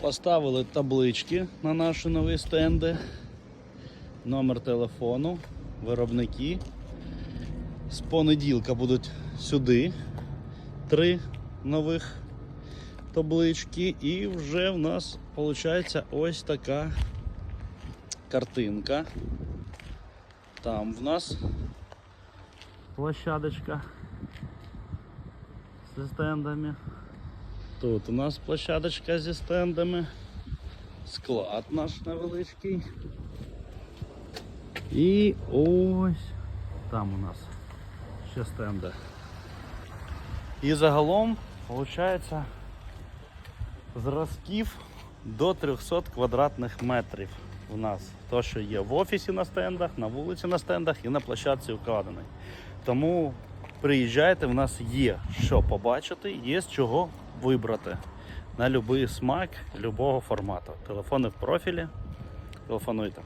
Поставили таблички на наші нові стенди, номер телефону, виробники. З понеділка будуть сюди три нових таблички, і вже в нас виходить ось така картинка. Там в нас площадочка зі стендами. Тут у нас площадочка зі стендами. Склад наш невеличкий. І ось там у нас ще стенди. І загалом виходить зразків до 300 квадратних метрів у нас. То, що є в офісі на стендах, на вулиці на стендах і на площадці вкладений. Тому приїжджайте, в нас є що побачити, є з чого вибрати на будь-який смак, любого формату. Телефони в профілі. Телефонуйте.